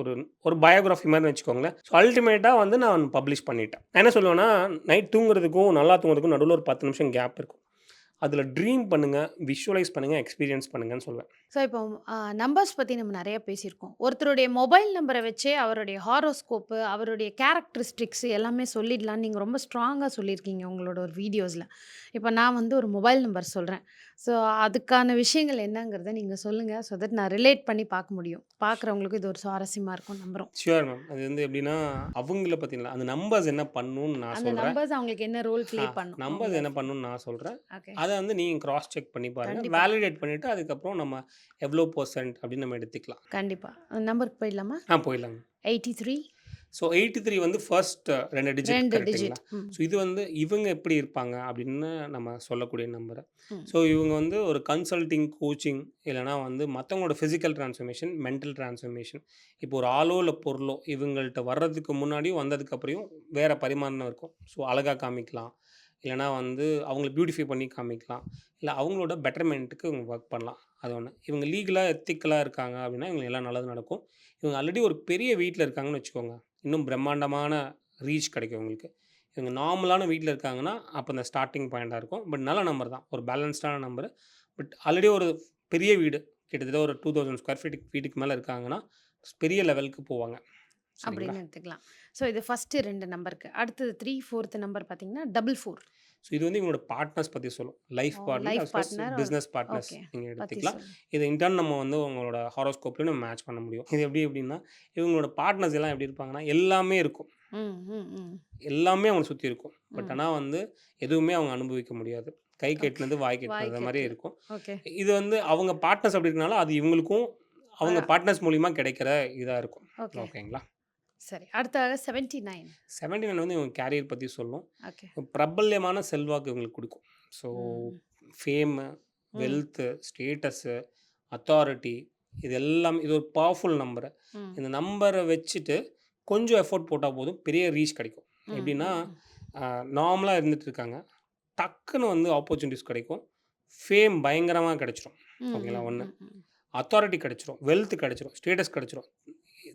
ஒரு ஒரு பயோகிராஃபி மாதிரி வச்சுக்கோங்களேன். ஸோ அல்டிமேட்டாக வந்து நான் பப்ளிஷ் பண்ணிட்டேன். நான் என்ன சொல்லுவேன்னா நைட் தூங்குறதுக்கும் நல்லா தூங்குறதுக்கும் நடுவில் ஒரு பத்து நிமிஷம் கேப் இருக்கும். அதில் ட்ரீம் பண்ணுங்கள் விஷுவலைஸ் பண்ணுங்கள் எக்ஸ்பீரியன்ஸ் பண்ணுங்கன்னு சொல்லுவேன். ஸோ இப்போ நம்பர்ஸ் பற்றி நம்ம நிறைய பேசியிருக்கோம். ஒருத்தருடைய மொபைல் நம்பரை வச்சே அவருடைய ஹாரோஸ்கோப்பு அவருடைய கேரக்டரிஸ்டிக்ஸ் எல்லாமே சொல்லிடலாம் நீங்கள் ரொம்ப ஸ்ட்ராங்காக சொல்லியிருக்கீங்க உங்களோட ஒரு வீடியோஸில் இப்போ நான் வந்து ஒரு மொபைல் நம்பர் சொல்கிறேன் ஸோ அதுக்கான விஷயங்கள் என்னங்கிறத நீங்கள் சொல்லுங்கள் ஸோ தட் நான் ரிலேட் பண்ணி பார்க்க முடியும். பார்க்குறவங்களுக்கு இது ஒரு சுவாரஸ்யமாக இருக்கும் நம்புகிறோம் ஷுவர் மேம் அது வந்து எப்படின்னா அவங்கள பற்றிங்களா அந்த நம்பர்ஸ் என்ன பண்ணணும்னு நான் அந்த நம்பர்ஸ் அவங்களுக்கு என்ன ரோல் ப்ளே பண்ணும்? நம்பர்ஸ் என்ன பண்ணணும்னு நான் சொல்கிறேன் அதை வந்து நீங்கள் கிராஸ் செக் பண்ணி பாருங்கள். வேலிடேட் பண்ணிவிட்டு அதுக்கப்புறம் நம்ம எவ்வளோ பர்சன்ட் அப்படின்னு நம்ம எடுத்துக்கலாம். கண்டிப்பாக நம்பருக்கு போயிடலாமா? ஆ போயிடலாங்க. Eighty three so eighty three வந்து ஃபர்ஸ்ட் ரெண்டு டிஜிட் கரெக்டுங்களா ஸோ இது வந்து இவங்க எப்படி இருப்பாங்க அப்படின்னு நம்ம சொல்லக்கூடிய நம்பர். ஸோ இவங்க வந்து ஒரு கன்சல்டிங் கோச்சிங் இல்லைனா வந்து மற்றவங்களோட ஃபிசிக்கல் ட்ரான்ஸ்ஃபர்மேஷன் மென்டல் ட்ரான்ஸ்ஃபர்மேஷன் இப்போ ஒரு ஆளோ இல்லை பொருளோ இவங்கள்ட்ட வர்றதுக்கு முன்னாடியும் வந்ததுக்கப்புறம் வேறு பரிமாணம் இருக்கும். ஸோ அழகாக காமிக்கலாம். இல்லைனா வந்து அவங்கள பியூட்டிஃபை பண்ணி காமிக்கலாம். இல்லை அவங்களோட பெட்டர்மெண்ட்டுக்கு இவங்க ஒர்க் பண்ணலாம். அது ஒன்று இவங்க லீகலாக எத்திக்கலாக இருக்காங்க அப்படின்னா இவங்க எல்லாம் நல்லது நடக்கும். இவங்க ஆல்ரெடி ஒரு பெரிய வீட்டில் இருக்காங்கன்னு வச்சுக்கோங்க. இன்னும் பிரம்மாண்டமான ரீச் கிடைக்கும் உங்களுக்கு இவங்க நார்மலான வீட்டில் இருக்காங்கன்னா அப்போ இந்த ஸ்டார்டிங் பாயிண்ட்டாக இருக்கும். பட் நல்ல நம்பர் தான். ஒரு பேலன்ஸ்டான நம்பர் பட் ஆல்ரெடி ஒரு பெரிய வீடு கிட்டத்தட்ட ஒரு டூ தௌசண்ட் ஸ்கொயர் ஃபீட் வீட்டுக்கு மேலே இருக்காங்கன்னா பெரிய லெவலுக்கு போவாங்க. அப்படின்னு எடுத்துக்கலாம். ஸோ இது ஃபஸ்ட்டு ரெண்டு நம்பருக்கு. அடுத்தது 3, 4த் நம்பர் பார்த்தீங்கன்னா, 44. ஸோ இது வந்து இவங்களோட பார்ட்னர்ஸ் பத்தி சொல்லும். Life! Partner business partners okay. நீங்க பத்தி எடுத்துக்கலாம். இத இன் டர்ன் நம்ம வந்து உங்களோட ஹாரோஸ்கோப்லயும் நம்ம மேட்ச் பண்ண முடியும். இது எப்படி எப்படின்னா, இவங்களோட பார்ட்னர்ஸ் எல்லாம் எப்படி இருப்பாங்கன்னா, எல்லாமே இருக்கும். எல்லாமே அவங்கள சுத்தி இருக்கும். பட் ம். ஆனா வந்து எதுவுமே அவங்க அனுபவிக்க முடியாது. கை. கெட்டினது வாய் கெட்டினது கெட்டது. இருக்கும். இது வந்து அவங்க பார்ட்னர்ஸ் அப்படி இருக்கனால, அது இவங்களுக்கும் அவங்க. பார்ட்னர்ஸ் மூலியமா கிடைக்கிற இதா இருக்கும். ஓகே. ஓகேங்களா? சரி. அடுத்ததாக 79. 79 வந்து இவங்க கேரியர் பத்தி சொல்லும். ஓகே. பிரபல்யமான செல்வாக்கு இவங்களுக்கு குடுக்கும். So. Fame. Wealth, status, authority இது எல்லாம் இது ஒரு பவர்ஃபுல் நம்பரு. இந்த நம்பர வச்சுட்டு கொஞ்சம் எஃபோர்ட் போட்டா போதும், பெரிய ரீச் கிடைக்கும். எப்படின்னா, ம், ம். அ நார்மலா இருந்துட்டு இருக்காங்க. டக்குன்னு வந்து ஆப்பர்ச்சுனிட்டீஸ் கிடைக்கும். ஃபேம் பயங்கரமா கிடைச்சிரும். ஓகேங்களா? ம், 1 ம், ம். அத்தாரிட்டி கிடைச்சிரும். வெல்த் கிடைச்சிரும். ஸ்டேட்டஸ் கிடைச்சிரும்.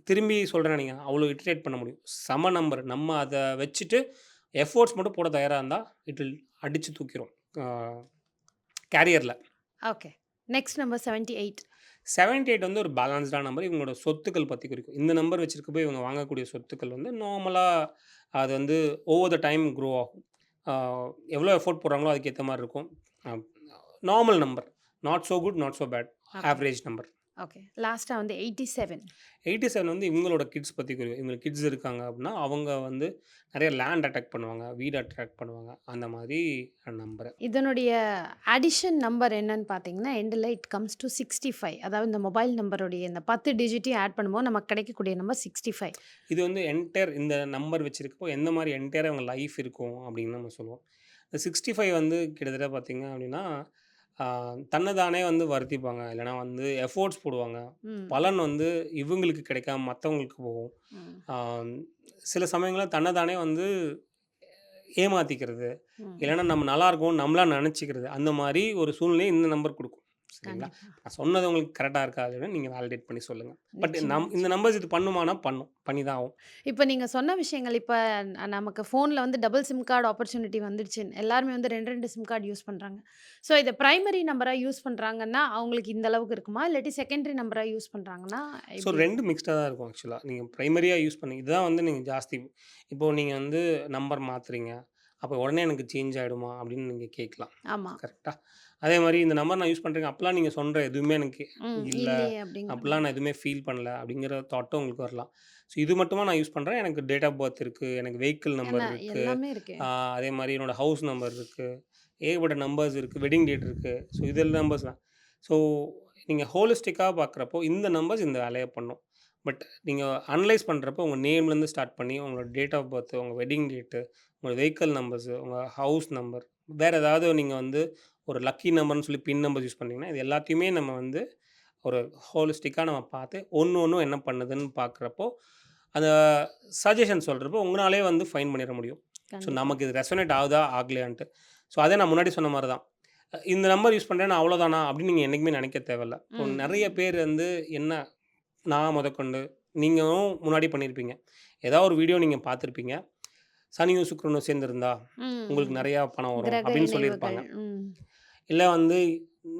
திரும்பி சொல்றேன் நீங்க அவ்வளோ இட்டரேட் பண்ண முடியும். செம நம்பர். நம்ம அத வச்சுட்டு எஃபோர்ட்ஸ் மட்டும் போட தயாரா இருந்தா, இட் வில் அடிச்சு தூக்கிரும். ஆ கேரியர்ல. ஓகே. Next number 78. 78 வந்து ஒரு பேலன்ஸ்டான நம்பர். இவங்களோட சொத்துக்கள் பத்தி குறிக்கும். இந்த நம்பர் வச்சிருக்கப்போ இவங்க வாங்கக்கூடிய சொத்துக்கள் வந்து நார்மலா அது வந்து ஓவர் த டைம் க்ரோ ஆகும். எவ்வளோ எஃபோர்ட் போடுறாங்களோ அதுக்கேத்த மாரி இருக்கும். Normal number. Not so good, not so bad. Average number. Okay. லாஸ்ட்டா வந்து 87. 87 வந்து இவங்களோட கிட்ஸ் பத்தி குறிக்கும். இவங்களுக்கு கிட்ஸ் இருக்காங்க அப்படின்னா, அவங்க வந்து நெறைய லேண்ட் அட்டாக் பண்ணுவாங்க. வீடு அட்ராக்ட் பண்ணுவாங்க. அந்த மாரி நம்பரு. இதனுடைய அடிஷன் நம்பர் என்னன்னு பார்த்தீங்கன்னா, எண்டுல இட் கம்ஸ் டூ 65. அதாவது இந்த மொபைல் நம்பருடைய இந்த 10 டிஜிட்டையும் ஆட் பண்ணும்போது நமக்கு கிடைக்கக்கூடிய நம்பர் 65. இது வந்து என்டையர் இந்த நம்பர் வச்சிருக்கப்போ எந்த மாரி என்டையரா அவங்க லைஃப் இருக்கும் அப்படின்னு நம்ம சொல்லுவோம். இந்த 65 வந்து கிட்டத்தட்ட பார்த்தீங்க அப்படின்னா, தன்ன தானே வந்து வருத்திப்பாங்க. இல்லன்னா வந்து எஃபோர்ட்ஸ் போடுவாங்க. பலன் வந்து இவங்களுக்கு கிடைக்காம மத்தவங்களுக்கு போகும். சில சமயங்கள்ல தன்ன தானே வந்து ஏமாத்திக்கிறது. இல்லன்னா நம்ம நல்லா இருக்கோம்னு நம்மளா நெனச்சுக்கிறது. அந்த மாரி ஒரு சூழ்நிலைய இந்த நம்பர் குடுக்கும். சரிங்களா? நான் சொன்னது உங்களுக்கு கரெக்ட்டா இருக்கா இல்லையான்னு நீங்க வேலிடேட் பண்ணி சொல்லுங்க. பட் நம் இந்த. நம்பர்ஸ் இது பண்ணுமானா பண்ணும். பண்ணி தான் ஆகும். இப்ப நீங்க சொன்ன விஷயங்கள் இப்ப நமக்கு ஃபோன்ல வந்து டபுள் சிம் கார்டு ஆப்பர்ச்சுனிட்டி வந்துடுச்சு. எல்லாருமே வந்து 2, 2 சிம் கார்டு யூஸ் பண்றாங்க. ஸோ இத பிரைமரி நம்பரா யூஸ் பண்றாங்கன்னா, அவங்களுக்கு இந்த அளவுக்கு இருக்குமா? இல்லாட்டி செகண்டரி நம்பரா யூஸ் பண்றாங்கன்னா, ஸோ எப்படி 2 மிக்ஸ்டா தான் இருக்கும் ஆக்சுவலா. நீங்க பிரைமரியா யூஸ் பண்ணி இதுதான் வந்து நீங்க ஜாஸ்தி இப்போ நீங்க வந்து நம்பர் மாத்துறீங்க. அப்போ உடனே எனக்கு சேஞ்ச் ஆயிடுமா? அப்படின்னு நீங்க கேட்கலாம். ஆமா. கரெக்ட்டா? அதே மாரி இந்த நம்பர் நான் யூஸ் பண்றேங்க. அப்பலாம் நீங்க சொல்ற எதுவுமே எனக்கு. இல்ல. அப்பலாம். நான் எதுவுமே ஃபீல் பண்ணல. அப்படிங்கிற தாட்டும் உங்களுக்கு வரலாம். ஸோ இது மட்டுமா நான் யூஸ் பண்றேன். எனக்கு டேட் ஆஃப் பர்த் இருக்கு. எனக்கு வெஹிக்கிள் நம்பர் என்ன இருக்கு. எல்லாமே இருக்கே. ஆ அதே மாரி என்னோட ஹவுஸ் நம்பர் இருக்கு. ஏகப்பட்ட நம்பர்ஸ் இருக்கு. வெட்டிங் டேட் இருக்கு. ஸோ இது நம்பர்ஸ் தான். ஸோ நீங்க ஹோலிஸ்டிக்கா பார்க்குறப்போ இந்த நம்பர்ஸ் இந்த வேலைய பண்ணும். பட் நீங்க அனலைஸ் பண்றப்போ உங்க நேம்லேருந்து ஸ்டார்ட் பண்ணி உங்களோட டேட் ஆஃப் பர்த், உங்க வெட்டிங் டேட்டு, உங்க வெஹிக்கிள் நம்பர்ஸு, உங்க ஹவுஸ் நம்பர், வேற ஏதாவது நீங்க வந்து ஒரு லக்கி நம்பர்ன்னு சொல்லி பின் நம்பர் யூஸ் பண்ணீங்கன்னா, இது எல்லாத்தையுமே நம்ம வந்து ஒரு ஹோலிஸ்டிக்கா நம்ம பார்த்து ஒண்ணு ஒண்ணும் என்ன பண்ணுதுன்னு பார்க்குறப்போ, அந்த சஜஷன் சொல்றப்போ உங்களாலயே வந்து ஃபைண்ட் பண்ணிற முடியும். ஸோ. நமக்கு இது ரெசோனேட் ஆகுதா? ஆகலையான்ட்டு. ஸோ அதே நான் முன்னாடி சொன்ன மாரி தான். இந்த நம்பர் யூஸ் பண்றேன் நான் அவ்வளோதானா? அப்படின்னு நீங்க என்னைக்குமே நெனைக்க தேவையில்ல. நெறைய. பேர் வந்து என்ன நான் முதற்கொண்டு நீங்களும் முன்னாடி பண்ணியிருப்பீங்க. ஏதாவது ஒரு வீடியோ நீங்க பார்த்துருப்பீங்க. சனியும், சுக்கிரனும் சேர்ந்திருந்தா. உங்களுக்கு. நெறையா பணம் வரும் அப்படின்னு. சொல்லியிருப்பாங்க. இல்ல வந்து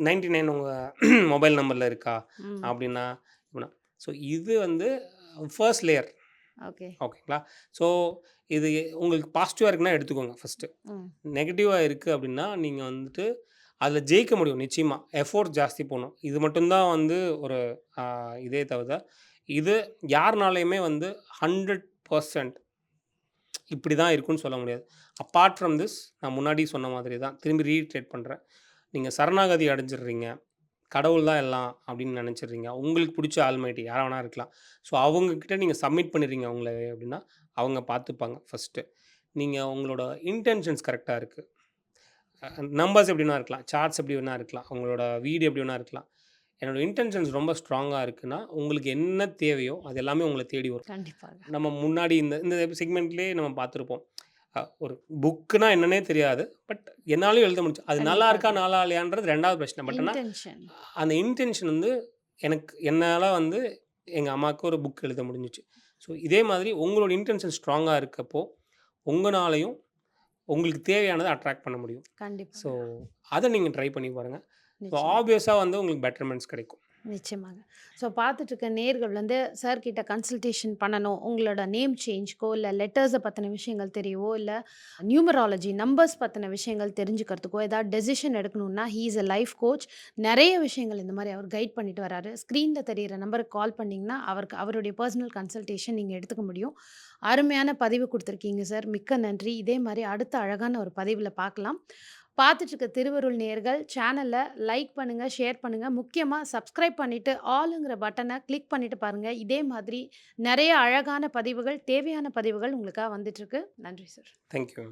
99 உங்க மொபைல் நம்பர்ல இருக்கா? அப்படின்னா, ஸோ இது வந்து ஃபர்ஸ்ட் லேயர். ஓகே. ஓகேங்களா? ஸோ இது உங்களுக்கு பாசிட்டிவா இருக்குன்னா எடுத்துக்கோங்க ஃபர்ஸ்ட்டு. ம். நெகட்டிவா இருக்கு அப்படின்னா, நீங்க வந்துட்டு அதில ஜெயிக்க முடியும் நிச்சயமா. எஃபோர்ட் ஜாஸ்தி போடணும். இது மட்டும் தான் வந்து ஒரு இதே தவிர, இது யாருனாலயுமே வந்து 100% இப்படி தான் இருக்கும்னு சொல்ல முடியாது. அப்பார்ட் ஃப்ரம் திஸ் நான் முன்னாடி சொன்ன மாதிரி தான். திரும்பி ரீட்ரேட் பண்ணுறேன் நீங்கள் சரணாகதி அடைஞ்சிடுறீங்க. கடவுள் தான் எல்லாம் அப்படின்னு நினச்சிடுறீங்க உங்களுக்கு பிடிச்ச ஆல்மைட்டி யாராக வேணா இருக்கலாம். ஸோ அவங்க நீங்கள் சப்மிட் பண்ணிடுறீங்க அவங்கள அப்படின்னா, அவங்க பார்த்துப்பாங்க ஃபஸ்ட்டு நீங்கள் உங்களோட இன்டென்ஷன்ஸ் கரெக்டாக இருக்குது நம்பர்ஸ் எப்படி வேணா இருக்கலாம். சார்ட்ஸ் எப்படி வேணா இருக்கலாம். உங்களோட வீடு எப்படி வேணா இருக்கலாம். என்னோட இன்டென்ஷன்ஸ் ரொம்ப ஸ்ட்ராங்கா இருக்குன்னா, உங்களுக்கு என்ன தேவையோ அது எல்லாமே உங்கள தேடி வரும். கண்டிப்பாக. நம்ம முன்னாடி இந்த இந்த செக்மெண்ட்லயே நம்ம பார்த்துருப்போம். ஒரு புக்குனா என்னன்னே தெரியாது. பட் என்னாலயும் எழுத முடிஞ்சுச்சு. அது நல்லா இருக்கா? நல்லா இல்லையான்றது 2வது பிரச்சனை. பட் ஆனா, இன்டென்ஷன். அந்த இன்டென்ஷன் வந்து எனக்கு என்னால வந்து எங்க அம்மாவுக்கு ஒரு புக் எழுத முடிஞ்சுச்சு. ஸோ இதே மாதிரி உங்களோட இன்டென்ஷன் ஸ்ட்ராங்கா இருக்கப்போ, உங்கனாலயும் உங்களுக்கு தேவையானத அட்ராக்ட் பண்ண முடியும். ஸோ கண்டிப்பாக. அத நீங்க ட்ரை பண்ணி பாருங்க. ஸோ நிச்சயமா. ஆப்வியஸா வந்து உங்களுக்கு பெட்டர்மெண்ட்ஸ் கிடைக்கும். நிச்சயமாங்க. ஸோ பார்த்துட்டு இருக்க நேயர்கள் வந்து சார் கிட்ட கன்சல்டேஷன் பண்ணணும். உங்களோட நேம் சேஞ்ச்க்கோ, இல்ல லெட்டர்ஸ பத்தின விஷயங்கள் தெரியவோ, இல்ல நியூமராலஜி நம்பர்ஸ் பத்தின விஷயங்கள் தெரிஞ்சுக்கிறதுக்கோ, ஏதாவது டெசிஷன் எடுக்கணும்னா, he is a life coach. நெறைய விஷயங்கள் இந்த மாரி அவர் கைட் பண்ணிட்டு வராரு. ஸ்க்ரீன்ல தெரியிற நம்பருக்கு கால் பண்ணீங்கன்னா, அவருக்கு அவருடைய பர்சனல் கன்சல்டேஷன் நீங்க எடுத்துக்க முடியும். அருமையான பதிவு குடுத்துருக்கீங்க சார். மிக்க நன்றி. இதே மாரி அடுத்த அழகான ஒரு பதிவுல பார்க்கலாம். பார்த்துட்டு இருக்க திருவருள் நேர்கள் சேனலை லைக் பண்ணுங்கள் ஷேர் பண்ணுங்கள் முக்கியமாக சப்ஸ்கிரைப் பண்ணிவிட்டு ஆளுங்கிற பட்டனை கிளிக் பண்ணிவிட்டு பாருங்கள் இதே மாதிரி நிறைய அழகான பதிவுகள், தேவையான பதிவுகள் உங்களுக்காக வந்துட்டுருக்கு. நன்றி சார். Thank you.